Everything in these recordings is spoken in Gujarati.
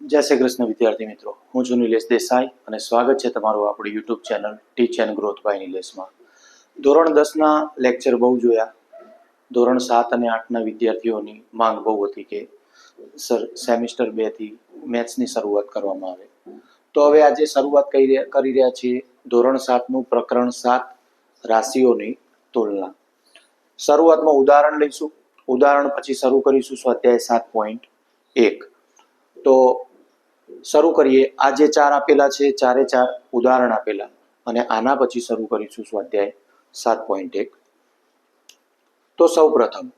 જય શ્રી કૃષ્ણ, વિદ્યાર્થી મિત્રો. હું છું નિલેશ દેસાઈ અને સ્વાગત છે તમારું આપણી YouTube channel teach and growth by નિલેશમાં. ધોરણ દસના લેક્ચર બહુ જોયા. ધોરણ સાત અને આઠના વિદ્યાર્થીઓની માંગ બહુ હતી કે સર, સેમિસ્ટર બેથી મેથ્સની શરૂઆત કરવામાં આવે. તો હવે આજે શરૂઆત કરી કરી રહ્યા છીએ ધોરણ સાતનું પ્રકરણ સાત રાશિઓની તુલના. શરૂઆતમાં ઉદાહરણ લઈશું. ઉદાહરણ પછી શરૂ કરીશું સ્વાધ્યાય સાત પોઈન્ટ એક. તો શરૂ કરીએ. આ જે ચાર આપેલા છે, ચારે ચાર ઉદાહરણ આપેલા. અને આના પછી શરૂ કરીશું સ્વાધ્યાય સાત પોઈન્ટ એક. તો સૌ પ્રથમ,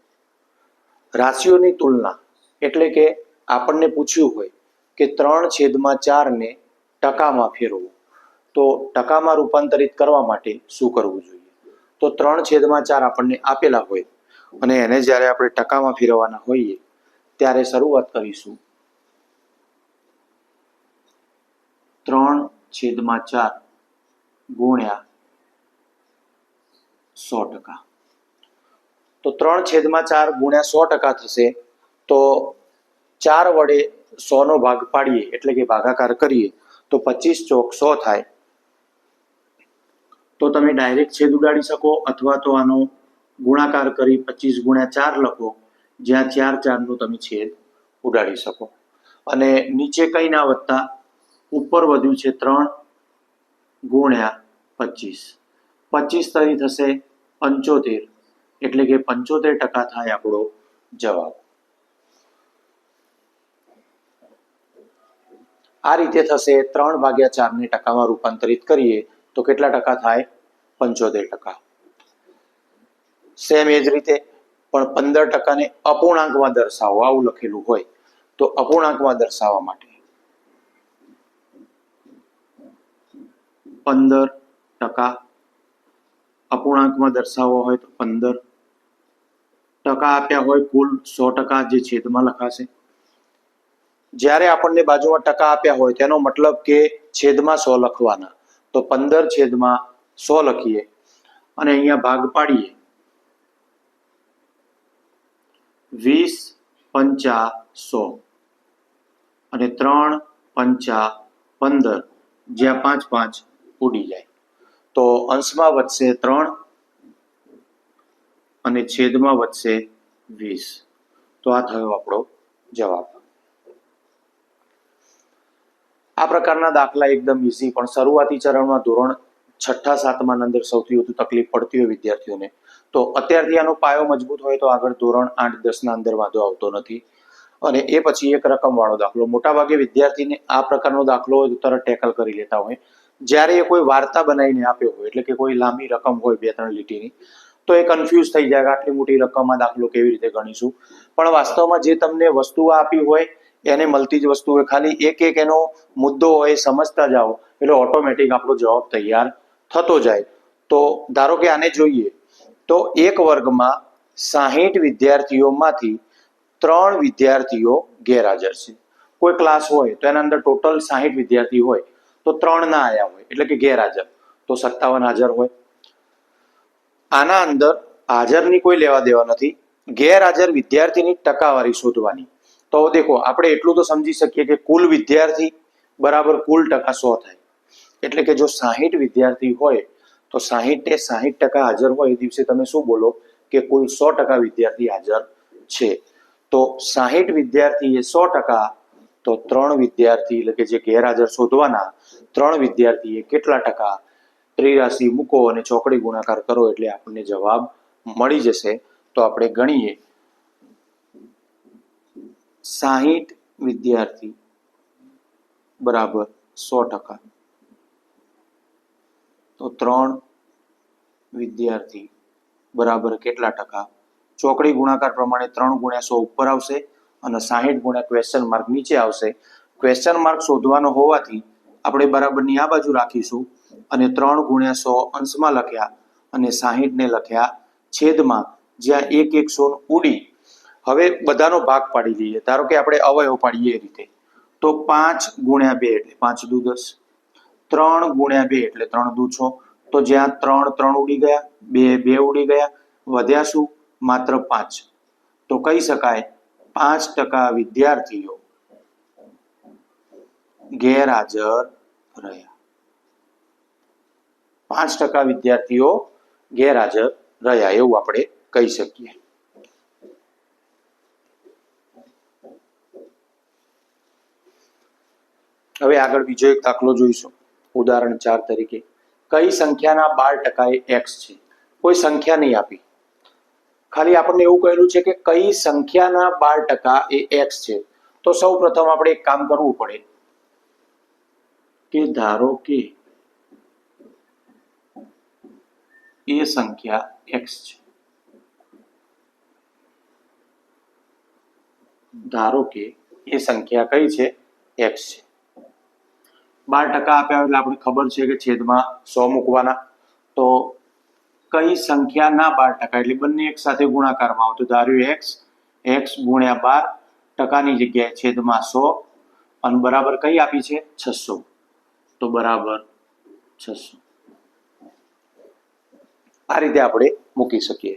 રાશિઓની તુલના એટલે કે આપણને પૂછ્યું હોય કે ત્રણ છેદમાં ચારને ટકામાં ફેરવો. તો ટકામાં રૂપાંતરિત કરવા માટે શું કરવું જોઈએ? તો ત્રણ છેદમાં ચાર આપણને આપેલા હોય. અને એને જ્યારે આપણે ટકામાં ફેરવવાના હોઈએ, ત્યારે શરૂઆત કરીશું ત્રણ છેદમાં ચાર ગુણ્યા સો ટકા. તો ત્રણ છેદમાં ચાર ગુણ્યા સો ટકા થશે. તો ચાર વડે સો નો ભાગ પાડીએ, એટલે કે ભાગાકાર કરીએ, તો પચીસ ચોક સો થાય. તો તમે ડાયરેક્ટ છેદ ઉડાડી શકો, અથવા તો આનો ગુણાકાર કરી પચીસ ગુણ્યા ચાર લખો, જ્યાં ચાર ચારનો તમે છેદ ઉડાડી શકો. અને નીચે કંઈ ના વધતા ઉપર વધ્યું છે ત્રણ ગુણ્યા પચીસ. પચીસ તરી થશે પંચોતેર. એટલે કે પંચોતેર ટકા થાય આપણો જવાબ. આ રીતે થશે ત્રણ ભાગ્યા ચારને ટકામાં રૂપાંતરિત કરીએ તો કેટલા ટકા થાય? પંચોતેર ટકા. સેમ એ જ રીતે, પણ પંદર ટકાને અપૂર્ણાંકમાં દર્શાવો. આવું લખેલું હોય. તો અપૂર્ણાંકમાં દર્શાવવા માટે પંદર ટકા. અપૂર્ણાંકમાં દર્શાવવો હોય તો પંદર ટકા આપ્યા હોય, કુલ સો ટકા જે છેદમાં લખાશે. જ્યારે આપણને બાજુમાં ટકા આપ્યા હોય, તેનો મતલબ કે છેદમાં સો લખવાના. તો પંદર છેદમાં સો લખીએ અને અહીંયા ભાગ પાડીએ. વીસ પંચા સો અને ત્રણ પંચા પંદર. જ્યાં પાંચ પાંચ ઉડી જાય. તો અંશમાં વધશે ત્રણ અને છેદમાં વધશે વીસ. તો આ થયો આપણો જવાબ. આ પ્રકારના દાખલા એકદમ ઇઝી પણ શરૂઆતી ચરણમાં ધોરણ છઠ્ઠા સાતમાં અંદર સૌથી વધુ તકલીફ પડતી હોય વિદ્યાર્થીઓને. તો અત્યારથી આનો પાયો મજબૂત હોય તો આગળ ધોરણ આઠ, દસના અંદર વાંધો આવતો નથી. અને એ પછી એક રકમ વાળો દાખલો. મોટાભાગે વિદ્યાર્થીને આ પ્રકારનો દાખલો હોય તો તરત ટેકલ કરી લેતા હોય. જ્યારે એ કોઈ વાર્તા બનાવીને આપ્યો હોય, એટલે કે કોઈ લાંબી રકમ હોય બે ત્રણ લીટીની, તો એ કન્ફ્યુઝ થઈ જાય આટલી મોટી રકમમાં દાખલો કેવી રીતે ગણીશું. પણ વાસ્તવમાં જે તમને વસ્તુઓ આપી હોય, એને મળતી જ વસ્તુ હોય. ખાલી એક એક એનો મુદ્દો હોય સમજતા જાઓ, એટલે ઓટોમેટિક આપણો જવાબ તૈયાર થતો જાય. તો ધારો કે આને જોઈએ, તો એક વર્ગમાં સાહીઠ વિદ્યાર્થીઓમાંથી ત્રણ વિદ્યાર્થીઓ ગેરહાજર છે. કોઈ ક્લાસ હોય, તો એના અંદર ટોટલ સાહીઠ વિદ્યાર્થી હોય. તો ત્રણ ના આયા હોય, એટલે કે ગેરહાજર. તો સત્તાવન હાજર હોય. આના અંદર હાજરની કોઈ લેવા દેવા નથી. ગેરહાજર વિદ્યાર્થીની ટકાવારી શોધવાની. તો દેખો, આપણે એટલું તો સમજી શકીએ કે કુલ વિદ્યાર્થી બરાબર કુલ ટકા સો થાય. એટલે કે જો સાહીઠ વિદ્યાર્થી હોય, તો સાહીઠ સાહીઠ ટકા હાજર હોય, એ દિવસે તમે શું બોલો કે કુલ સો ટકા વિદ્યાર્થી હાજર છે. તો સાહીઠ વિદ્યાર્થી એ સો ટકા, તો ત્રણ વિદ્યાર્થી, એટલે કે જે ગેરહાજર શોધવાના ત્રણ વિદ્યાર્થીએ કેટલા ટકા ત્રિરાશી મૂકો અને ચોકડી ગુણાકાર કરો એટલે આપણને જવાબ મળી જશે. તો આપણે ગણીએ. સાહીઠ વિદ્યાર્થી બરાબર સો ટકા. તો ત્રણ વિદ્યાર્થી બરાબર કેટલા ટકા? ચોકડી ગુણાકાર પ્રમાણે ત્રણ ગુણ્યા સો ઉપર આવશે અને સાહીઠ ગુણ્યા ક્વેશ્ચન માર્ક નીચે આવશે. ક્વેશ્ચન માર્ક શોધવાનો હોવાથી આપણે બરાબરની આ બાજુ રાખીશું અને ત્રણ ગુણ્યા સો અંશમાં લખ્યા અને સાહીઠને લખ્યા છેદમાં, જ્યાં એક એક સો ઉડી. હવે બધાનો ભાગ પાડી લઈએ. ધારો કે આપણે અવયવ પાડીએ એ રીતે. તો પાંચ ગુણ્યા બે એટલે પાંચ દુ દસ. ત્રણ ગુણ્યા બે એટલે ત્રણ દુ છ. તો જ્યાં ત્રણ ત્રણ ઉડી ગયા, બે બે ઉડી ગયા, વધ્યા શું? માત્ર પાંચ. તો કહી શકાય પાંચ ટકા વિદ્યાર્થીઓ ગેરહાજર રહ્યા. પાંચ ટકા વિદ્યાર્થીઓ ગેરહાજર રહ્યા એવું આપણે કહી શકીએ. હવે આગળ બીજો એક દાખલો જોઈશું. ઉદાહરણ ચાર તરીકે. કઈ સંખ્યાના બાર ટકા એક્સ છે? કોઈ સંખ્યા નહીં આપી. ખાલી આપણને એવું કહેલું છે કે કઈ સંખ્યાના બાર ટકા એ એક્સ છે? તો સૌ પ્રથમ આપણે એક કામ કરવું પડે. કે ધારો કે એ સંખ્યા એક્સ છે ધારો કે એ સંખ્યા કઈ છે એક્સ છે બાર ટકા આપ્યા એટલે આપણે ખબર છે કે છેદમાં સો મૂકવાના. તો કઈ સંખ્યા ના બાર ટકા? એટલે બંને એક સાથે ગુણાકારમાં આવતું ધાર્યું એક્સ એક્સ ગુણ્યા બાર ટકાની જગ્યાએ છેદમાં સો. અને બરાબર કઈ આપી છે? છસો. તો બરાબર છસો. આ રીતે આપણે મૂકી શકીએ.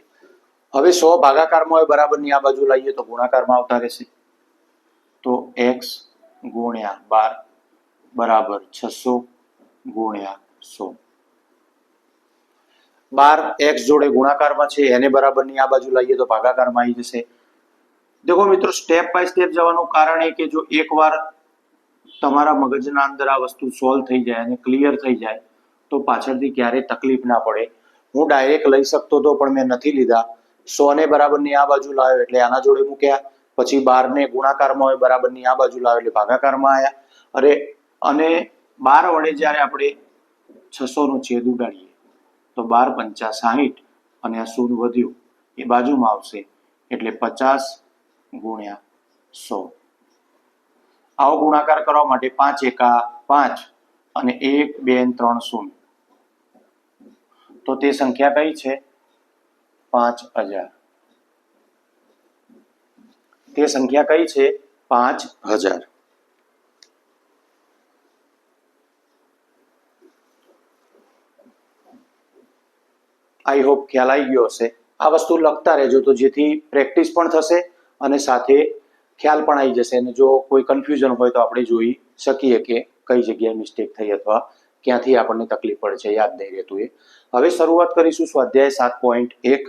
હવે સો ભાગાકારમાં હોય બરાબરની આ બાજુ લાવીએ તો ગુણાકારમાં આવતા રહેશે. તો એક્સ ગુણ્યા બાર બરાબર છસો ગુણ્યા સો. બાર એક્સ જોડે ગુણાકારમાં છે, એને બરાબરની આ બાજુ લાવીએ તો ભાગાકારમાં આવી જશે. દેખો મિત્રો સ્ટેપ બાય સ્ટેપ જવાનું કારણ એ કે જો એકવાર તમારા મગજના અંદર આ વસ્તુ સોલ્વ થઈ જાય અને ક્લિયર થઈ જાય, તો પાછળથી ક્યારેય તકલીફ ના પડે. હું ડાયરેક્ટ લઈ શકતો હતો પણ મેં નથી લીધા. સોને બરાબરની આ બાજુ લાવ્યો એટલે આના જોડે મૂક્યા. પછી બારને ગુણાકારમાં હોય, બરાબરની આ બાજુ લાવ્યો એટલે ભાગાકારમાં આવ્યા અરે, અને બાર વડે જ્યારે આપણે છસોનો છેદ ઉડાડીએ, તો બાર પંચા સાહીઠ અને આ શૂન્ય વધ્યું. એ બાજુમાં આવશે એટલે પચાસ ગુણ્યા સો. આવો ગુણાકાર કરવા માટે પાંચ એકા પાંચ અને એક, બે ત્રણ શૂન્ય. તો તે સંખ્યા કઈ છે? પાંચ હજાર. તે સંખ્યા કઈ છે? પાંચ હજાર. આઈ હોપ ખ્યાલ આવી ગયો હશે. આ વસ્તુ લખતા રહેજો તો જેથી પ્રેક્ટિસ પણ થશે અને સાથે ખ્યાલ પણ આવી જશે અને જો કોઈ કન્ફ્યુઝન હોય તો આપણે જોઈ શકીએ કે કઈ જગ્યાએ મિસ્ટેક થઈ અથવા ક્યાંથી આપણને તકલીફ પડે છે, યાદ નહીં રહેતું એ. હવે શરૂઆત કરીશું સ્વાધ્યાય સાત પોઈન્ટ એક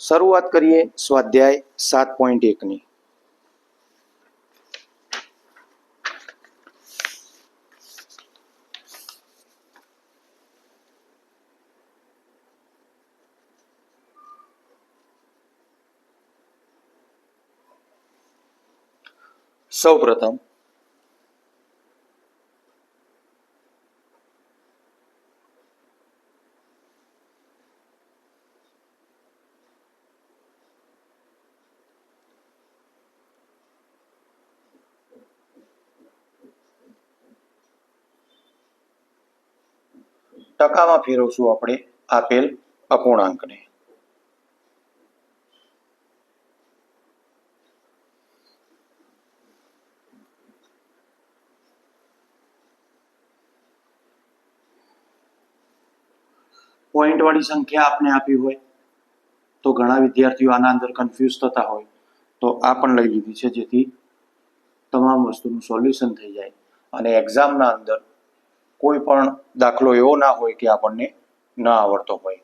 શરૂઆત કરીએ સ્વાધ્યાય સાત પોઈન્ટ એકની સૌ પ્રથમ ટકામાં ફેરવશું આપણે આપેલ અપૂર્ણાંકને. પોઈન્ટ વાળી સંખ્યા આપને આપી હોય, તો ઘણા વિદ્યાર્થીઓ આના અંદર કન્ફ્યુઝ થતા હોય, તો આ પણ લઈ લીધી છે જેથી તમામ વસ્તુનું સોલ્યુશન થઈ જાય. અને એક્ઝામના અંદર કોઈ પણ દાખલો એવો ના હોય કે આપણને ન આવડતો હોય.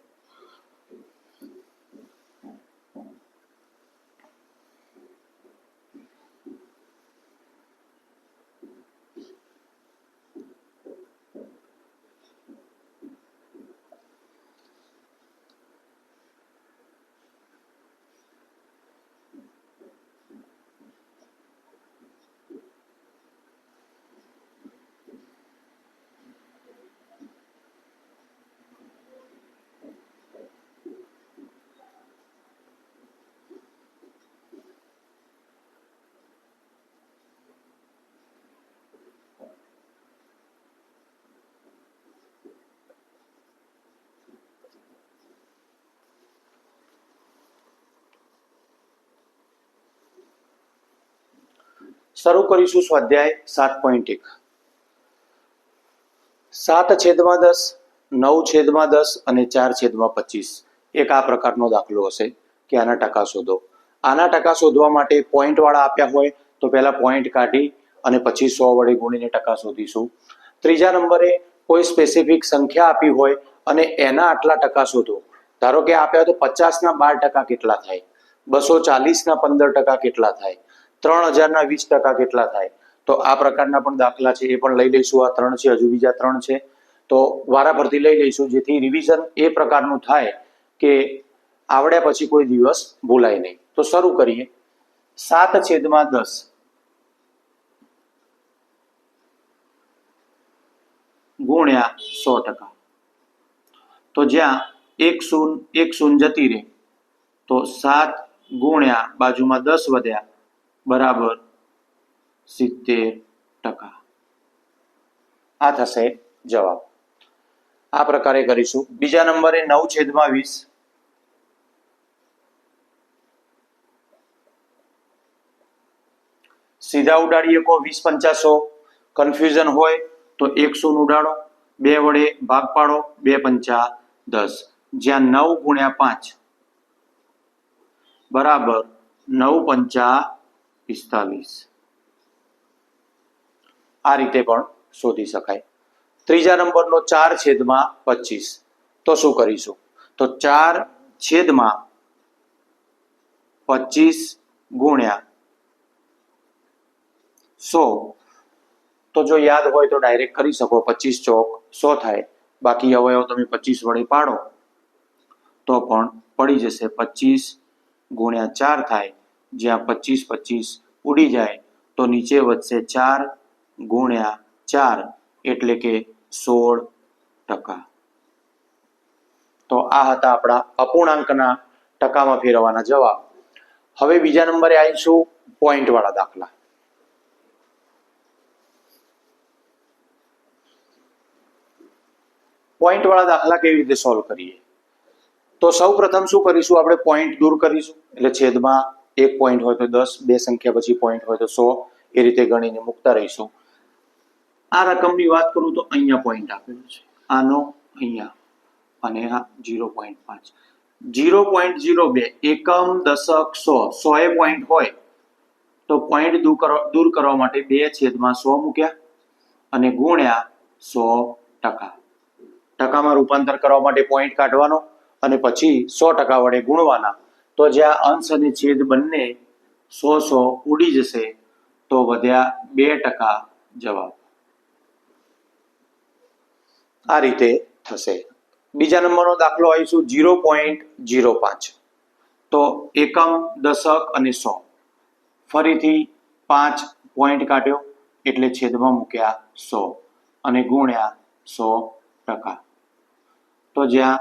શરૂ કરીશું સ્વાધ્યાય સાત પોઈન્ટ એક. સાત છેદમાં દસ, નવ છેદમાં દસ અને ચાર છેદમાં પચીસ. એક આ પ્રકારનો દાખલો હશે કે આના ટકા શોધો. આના ટકા શોધવા માટે પોઈન્ટ વાળા આપ્યા હોય તો પહેલા પોઈન્ટ કાઢી અને પછી સો વડે ગુણીને ટકા શોધીશું. ત્રીજા નંબરે કોઈ સ્પેસિફિક સંખ્યા આપી હોય અને એના આટલા ટકા શોધો. ધારો કે આપ્યા તો પચાસના બાર ટકા કેટલા થાય? બસો ચાલીસના પંદર ટકા કેટલા થાય? ત્રણ હજારના વીસ ટકા કેટલા થાય? તો આ પ્રકારના પણ દાખલા છે, એ પણ લઈ લઈશું. આ ત્રણ છે, હજુ બીજા ત્રણ છે. તો વારાફરતી લઈ લઈશું, જેથી રિવિઝન એ પ્રકારનું થાય કે આવડ્યા પછી કોઈ દિવસ ભૂલાય નહીં. તો શરૂ કરીએ. સાત છેદમાં દસ. ગુણ્યા સો ટકા. તો જ્યાં એક શૂન એક શૂન જતી રહે, તો સાત ગુણ્યા બાજુમાં દસ વધ્યા. બરાબર સિત્તેર ટકા. આ થશે જવાબ. આ પ્રકારે કરીશું. બીજા નંબરે નવ છેદમાં વીસ. સીધા ઉડાડીએ કો વીસ પંચાસો કન્ફ્યુઝન હોય તો એકસો નું ઉડાડો. બે વડે ભાગ પાડો. બે પંચા દસ. જ્યાં નવ ગુણ્યા પાંચ. બરાબર નવ પંચા પિસ્તાલીસ. આ રીતે પણ શોધી શકાય. ત્રીજા નંબરનો ચાર છેદમાં પચીસ. તો શું કરીશું? તો ચાર છેદમાં પચીસ ગુણ્યા સો. તો જો યાદ હોય તો ડાયરેક્ટ કરી શકો. પચીસ ચોક સો થાય. બાકી અવયવ તમે પચીસ વડે પાડો. તો પણ પડી જશે. પચીસ ગુણ્યા ચાર થાય. જ્યાં પચીસ પચીસ ઉડી જાય, તો નીચે વધશે ચાર ગુણ્યા ચાર એટલે કે સોળ ટકા. તો આ હતા આપણા અપૂર્ણાંકના ટકામાં ફેરવવાના જવાબ. હવે બીજા નંબરે આવીશું પોઈન્ટ વાળા દાખલા. પોઈન્ટ વાળા દાખલા કેવી રીતે સોલ્વ કરીએ? તો સૌ પ્રથમ શું કરીશું? આપણે પોઈન્ટ દૂર કરીશું, એટલે છેદમાં એક પોઈન્ટ હોય તો દસ, બે સંખ્યા પછી પોઈન્ટ હોય તો સો. એ રીતે ગણીને મૂકતા રહીશું. આ રકમની વાત કરું તો અહીંયા પોઈન્ટ આપેલો છે. આનો અહીંયા. અને આ જીરો પોઈન્ટ પાંચ. જીરો પોઈન્ટ જીરો બે. એકમ, દશક, સો. સો એ પોઈન્ટ હોય તો પોઈન્ટ દૂર કરવા દૂર કરવા માટે બે છેદમાં સો મૂક્યા. અને ગુણ્યા સો ટકા. ટકામાં રૂપાંતર કરવા માટે પોઈન્ટ કાઢવાનો અને પછી સો ટકા વડે ગુણવાના. તો જ્યાં અંશ અને છેદ બંને સો સો ઉડી જશે, તો વધ્યા બે ટકા જવાબ. આ રીતે થશે. બીજા નંબરનો દાખલો આવીશું જીરો પોઈન્ટ જીરો પાંચ. તો એકમ, દશક અને સો. ફરીથી પાંચ પોઈન્ટ કાઢ્યો, એટલે છેદમાં મૂક્યા સો અને ગુણ્યા સો ટકા. તો જ્યાં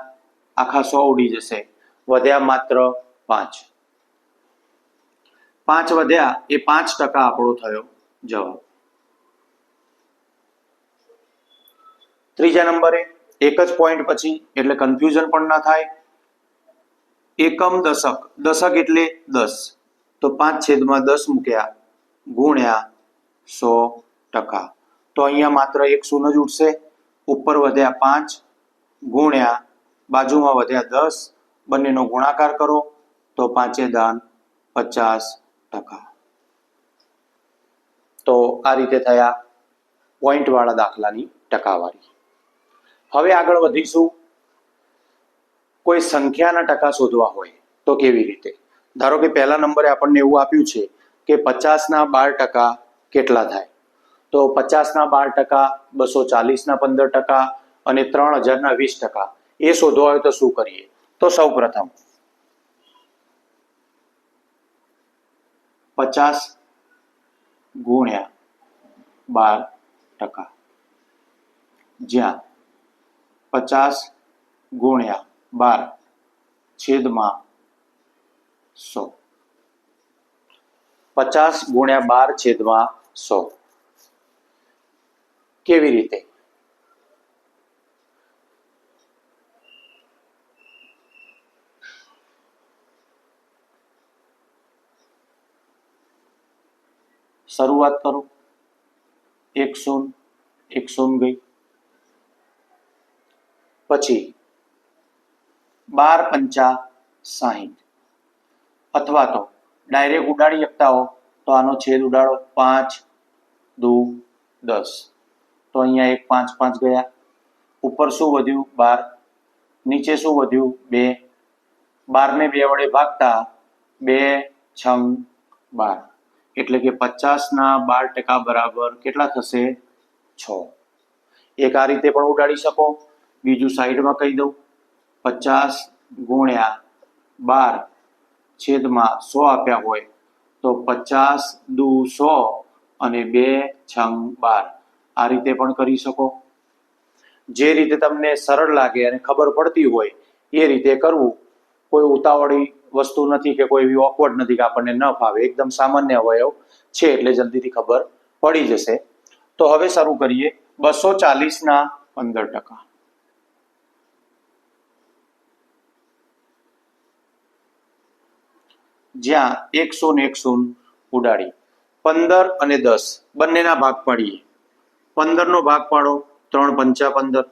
આખા સો ઉડી જશે, વધ્યા માત્ર પાંચ. પાંચ વધ્યા એ પાંચ ટકા આપણો થયો જવાબ. ત્રીજા નંબરે એક જ પોઈન્ટ પછી એટલે કન્ફ્યુઝન પણ ના થાય. એકમ દશક. દશક એટલે દસ. તો પાંચ છેદમાં દસ મૂક્યા ગુણ્યા સો ટકા. તો અહીંયા માત્ર એક શૂન્ય જ ઉઠશે ઉપર વધ્યા પાંચ ગુણ્યા બાજુમાં વધ્યા દસ. બંનેનો ગુણાકાર કરો. તો પાંચે દાન પચાસ ટકા. તો આ રીતે થયા પોઈન્ટ વાળા દાખલાની ટકાવારી. હવે આગળ વધીશું. કોઈ સંખ્યાના ટકા શોધવા હોય તો કેવી રીતે? ધારો કે પહેલા નંબરે આપણને એવું આપ્યું છે કે પચાસના બાર ટકા કેટલા થાય? તો પચાસના બાર ટકા, બસો ચાલીસના પંદર ટકા અને ત્રણ હજારના વીસ ટકા. એ શોધવા હોય તો શું કરીએ? તો સૌ પ્રથમ પચાસ ગુણ્યા બાર ટકા. જ્યાં પચાસ ગુણ્યા બાર છેદમાં સો. પચાસ ગુણ્યા બાર છેદમાં સો. કેવી રીતે? શરૂઆત કરો. એક શૂન એક શૂન ગઈ. પછી બાર પંચા સાહીઠ. અથવા તો ડાયરેક્ટ ઉડાડી શકતા હો તો આનો છેદ ઉડાડો પાંચ, દુ, દસ. તો અહીંયા એક પાંચ પાંચ ગયા. ઉપર શું વધ્યું? બાર. નીચે શું વધ્યું? બે. બારને બે વડે ભાગતા બે છંગ બાર. એટલે કે પચાસના બાર ટકા બરાબર કેટલા થશે? છ. એક આ રીતે પણ ઉડાડી શકો. બીજું સાઈડમાં કહી દઉં. પચાસ ગુણ્યા બાર છેદમાં સો આપ્યા હોય તો પચાસ દુ સો અને બે છંગ બાર. આ રીતે પણ કરી શકો. જે રીતે તમને સરળ લાગે અને ખબર પડતી હોય એ રીતે કરવું. કોઈ ઉતાવળી વસ્તુ નથી કે કોઈ એવી ઓકવર્ડ નથી કે આપણને ન ફાવે. એકદમ સામાન્ય અવયવ છે એટલે જલ્દીથી ખબર પડી જશે. તો હવે શરૂ કરીએ બસો ચાલીસના પંદર ટકા. જ્યાં એક શૂન એક શૂન ઉડાડી. પંદર અને દસ બંનેના ભાગ પાડીએ. પંદરનો ભાગ પાડો, ત્રણ પંચા પંદર.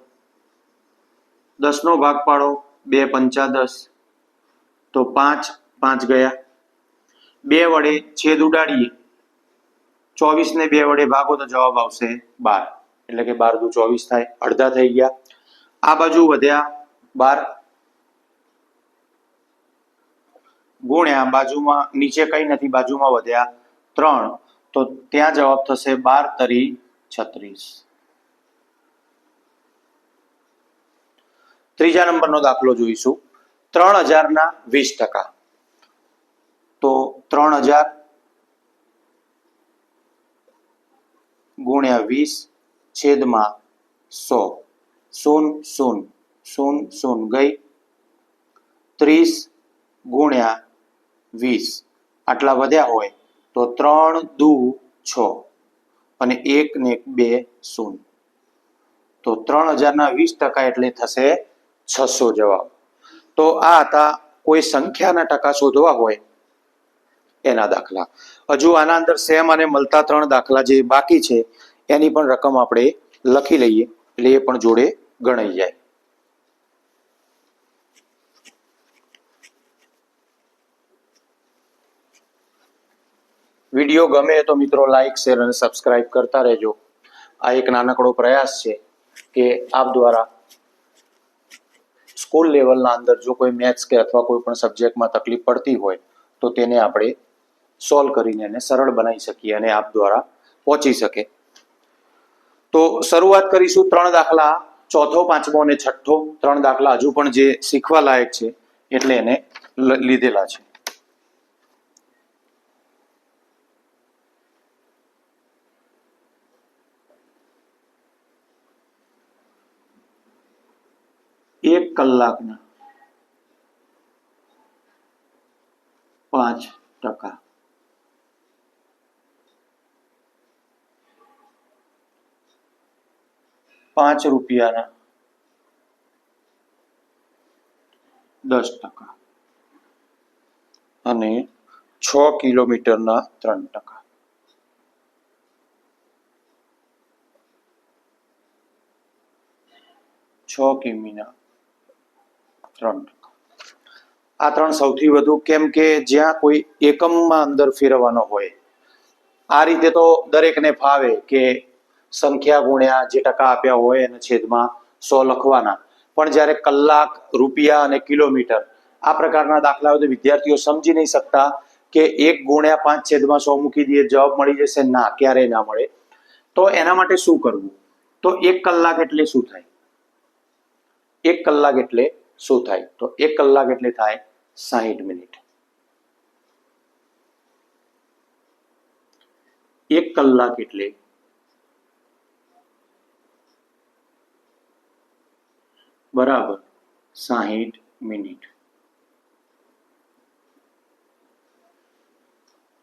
દસનો ભાગ પાડો, બે પંચા દસ. તો પાંચ પાંચ ગયા. બે વડે છેદ ઉડાડીએ. ચોવીસ ને બે વડે ભાગો તો જવાબ આવશે બાર. એટલે કે બાર દુ ચોવીસ થાય, અડધા થઈ ગયા. આ બાજુ વધ્યા બાર. ગુણ્યા બાજુમાં, નીચે કઈ નથી, બાજુમાં વધ્યા ત્રણ. તો ત્યાં જવાબ થશે બાર તરી છત્રીસ. ત્રીજા નંબરનો દાખલો જોઈશું. ત્રણ હજારના વીસ ટકા. તો ત્રણ હજાર ગુણ્યા વીસ છેદમાં સો. શૂન શૂન શૂન શૂન ગઈ. ત્રીસ ગુણ્યા વીસ. આટલા વધ્યા હોય તો ત્રણ દુ છ અને એક ને એક બે શૂન. તો ત્રણ હજારના વીસ ટકા એટલે થશે છસો જવાબ. તો આ હતા કોઈ સંખ્યાના ટકા શોધવા હોય એના દાખલા. હજુ આના અંદર સેમ અને મળતા ત્રણ દાખલા જે બાકી છે, એની પણ રકમ આપણે લખી લઈએ, એટલે એ પણ જોડે ગણાઈ જાય. વીડિયો ગમે તો મિત્રો લાઈક, શેર અને સબસ્ક્રાઇબ કરતા રહેજો. આ એક નાનકડો પ્રયાસ છે કે આપ દ્વારા સ્કૂલ લેવલના અંદર જો કોઈ મેથ્સ કે અથવા કોઈ પણ સબ્જેક્ટમાં તકલીફ પડતી હોય, તો તેને આપણે સોલ્વ કરીને એને સરળ બનાવી શકીએ અને આપ દ્વારા પહોંચી શકે. તો શરૂઆત કરીશું ત્રણ દાખલા, ચોથો, પાંચમો અને છઠ્ઠો. ત્રણ દાખલા હજુ પણ જે શીખવા લાયક છે, એટલે એને લીધેલા છે એક કલાકના. પાંચ ટકા. પાંચ રૂપિયાના. દસ ટકા. અને છ કિલોમીટરના ત્રણ ટકા. છ કિમીના. ત્રણ. આ ત્રણ સૌથી વધુ કેમ કે જ્યાં કોઈ એકમમાં અંદર ફેરવવાનો હોય. આ રીતે તો દરેકને ફાવે કે સંખ્યા ગુણ્યા જે ટકા આપ્યા હોય એના છેદમાં સો લખવાના. પણ જ્યારે કલાક, રૂપિયા અને કિલોમીટર આ પ્રકારના દાખલા હોય તો વિદ્યાર્થીઓ સમજી નહીં શકતા કે એક ગુણ્યા પાંચ છેદમાં સો મૂકી દઈએ, જવાબ મળી જશે ના, ક્યારેય ના મળે. તો એના માટે શું કરવું? તો એક કલાક એટલે શું થાય? એક કલાક એટલે શું થાય? તો એક કલાક એટલે થાય સાહીઠ મિનિટ. એક કલાક એટલે બરાબર સાહીઠ મિનિટ.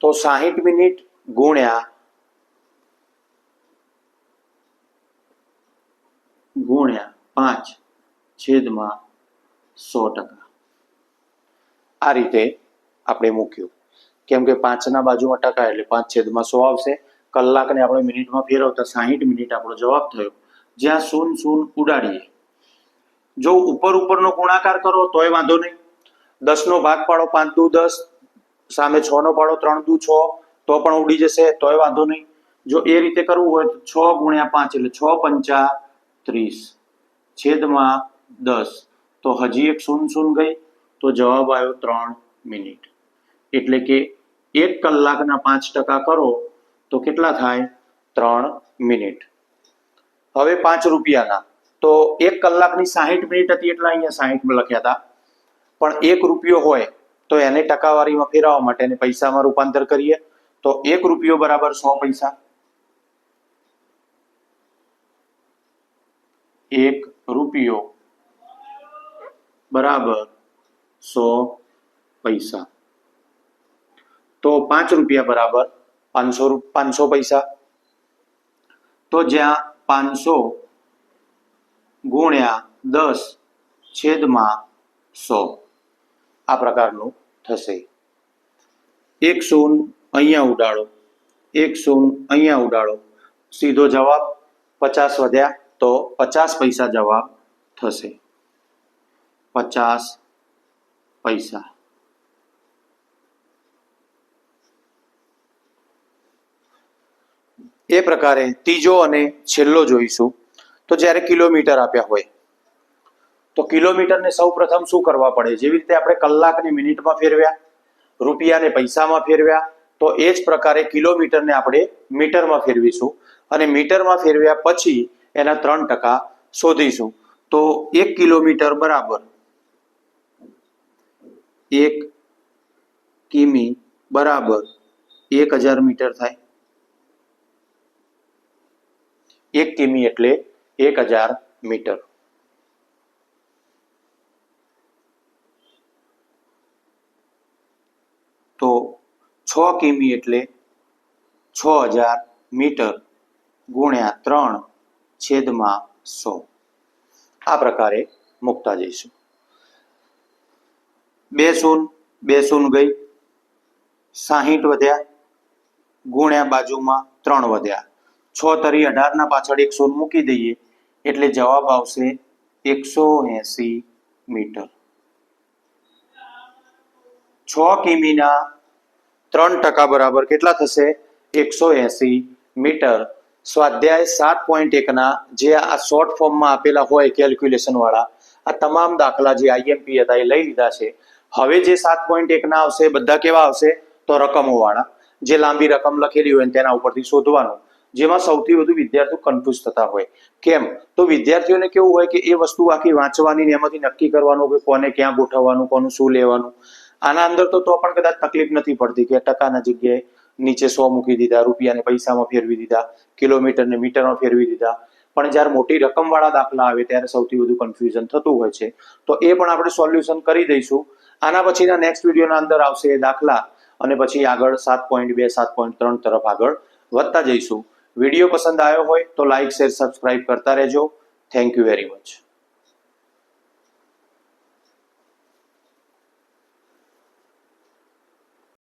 તો સાહીઠ મિનિટ ગુણ્યા ગુણ્યા પાંચ છેદમાં સો ટકા. આ રીતે આપણે મૂક્યું. કેમ કે પાંચના બાજુમાં ટકા એટલે પાંચ છેદમાં સો આવશે. કલાકને આપણે મિનિટમાં ફેરવતા સાહીઠ મિનિટ આપણો જવાબ થયો. જ્યાં શૂન શૂન ઉડાડીએ. જો ઉપર ઉપરનો ગુણાકાર કરો તોય વાંધો નહીં. દસનો ભાગ પાડો પાંચ દુ દસ, સામે છ નો પાડો ત્રણ દુ છ, તો પણ ઉડી જશે, તોય વાંધો નહીં. જો એ રીતે કરવું હોય તો છ ગુણ્યા પાંચ એટલે છ પંચા ત્રીસ. છેદમાં દસ. તો હજી એક શૂન શૂન ગઈ, તો જવાબ આવ્યો ત્રણ મિનિટ. એટલે કે એક કલાકના પાંચ ટકા કરો, તો કેટલા થાય? ત્રણ મિનિટ. હવે પાંચ રૂપિયાના. તો એક કલાકની સાહીઠ મિનિટ હતી એટલા અહીંયા સાહીઠમાં લખ્યા હતા. પણ એક રૂપિયો હોય, તો એને ટકાવારીમાં ફેરવવા માટે એને પૈસામાં રૂપાંતર કરીએ. તો એક રૂપિયો બરાબર સો પૈસા. એક રૂપિયો બરાબર સો પૈસા. તો પાંચ રૂપિયા બરાબર પાંચસો પાંચસો પૈસા. તો જ્યાં પાંચસો ગુણ્યા દસ છેદમાં સો આ પ્રકારનું થશે. એક શૂન અહીંયા ઉડાડો, એક શૂન અહીંયા ઉડાડો. સીધો જવાબ પચાસ વધ્યા તો પચાસ પૈસા જવાબ થશે. પચાસ પૈસા. એ પ્રકારે ત્રીજો અને છેલ્લો જોઈશું. તો જ્યારે કિલોમીટર આપ્યા હોય, તો કિલોમીટરને સૌ પ્રથમ શું કરવા પડે? જેવી રીતે આપણે કલાકને મિનિટમાં ફેરવ્યા, રૂપિયાને પૈસામાં ફેરવ્યા, તો એ જ પ્રકારે કિલોમીટરને આપણે મીટરમાં ફેરવીશું. અને મીટરમાં ફેરવ્યા પછી એના ત્રણ ટકા શોધીશું. તો એક કિલોમીટર બરાબર એક કિમી બરાબર એક હજાર મીટર થાય એક કિમી એટલે એક હજાર મીટર તો છ કિમી એટલે છ હજાર મીટર ગુણ્યા ત્રણ છેદમાં સો આ પ્રકારે મૂકતા જઈશું બે શૂન બે શૂન ગઈ. સાહીઠ વધ્યા. ગુણ્યા બાજુમાં ત્રણ વધ્યા. છ તરી અઢારના પાછળ એક શૂન મૂકી દઈએ એટલે જવાબ આવશે એકસો એસી મીટર. છ કિમીના ત્રણ ટકા બરાબર કેટલા થશે? એકસો એસી મીટર. સ્વાધ્યાય સાત પોઈન્ટ એકના જે આ શોર્ટ ફોર્મમાં આપેલા હોય કેલ્ક્યુલેશન વાળા, આ તમામ દાખલા જે આઈએમપી હતા એ લઈ લીધા છે. હવે જે સાત પોઈન્ટ એકના આવશે, બધા કેવા આવશે? તો રકમોવાળા. જે લાંબી રકમ લખેલી હોય તેના ઉપરથી શોધવાનું. જેમાં સૌથી વધુ વિદ્યાર્થીઓ કન્ફ્યુઝ થતા હોય. કેમ? તો વિદ્યાર્થીઓને કેવું હોય કે એ વસ્તુ આખી વાંચવાની ને એમાંથી નક્કી કરવાનું કે કોને ક્યાં ગોઠવવાનું, કોનું શું લેવાનું. આના અંદર તો તો પણ કદાચ તકલીફ નથી પડતી કે ટકાના જગ્યાએ નીચે સો મૂકી દીધા, રૂપિયાને પૈસામાં ફેરવી દીધા, કિલોમીટરને મીટરમાં ફેરવી દીધા. પણ જ્યારે મોટી રકમવાળા દાખલા આવે ત્યારે સૌથી વધુ કન્ફ્યુઝન થતું હોય છે. તો એ પણ આપણે સોલ્યુશન કરી દઈશું. આના પછીના નેક્સ્ટ વિડીયોના અંદર આવશે દાખલા અને પછી આગળ સાત પોઈન્ટ બે, સાત પોઈન્ટ ત્રણ તરફ આગળ વધતા જઈશું. વીડિયો પસંદ આવ્યો હોય તો લાઈક શેર સબસ્ક્રાઇબ કરતા રહેજો. Thank you very much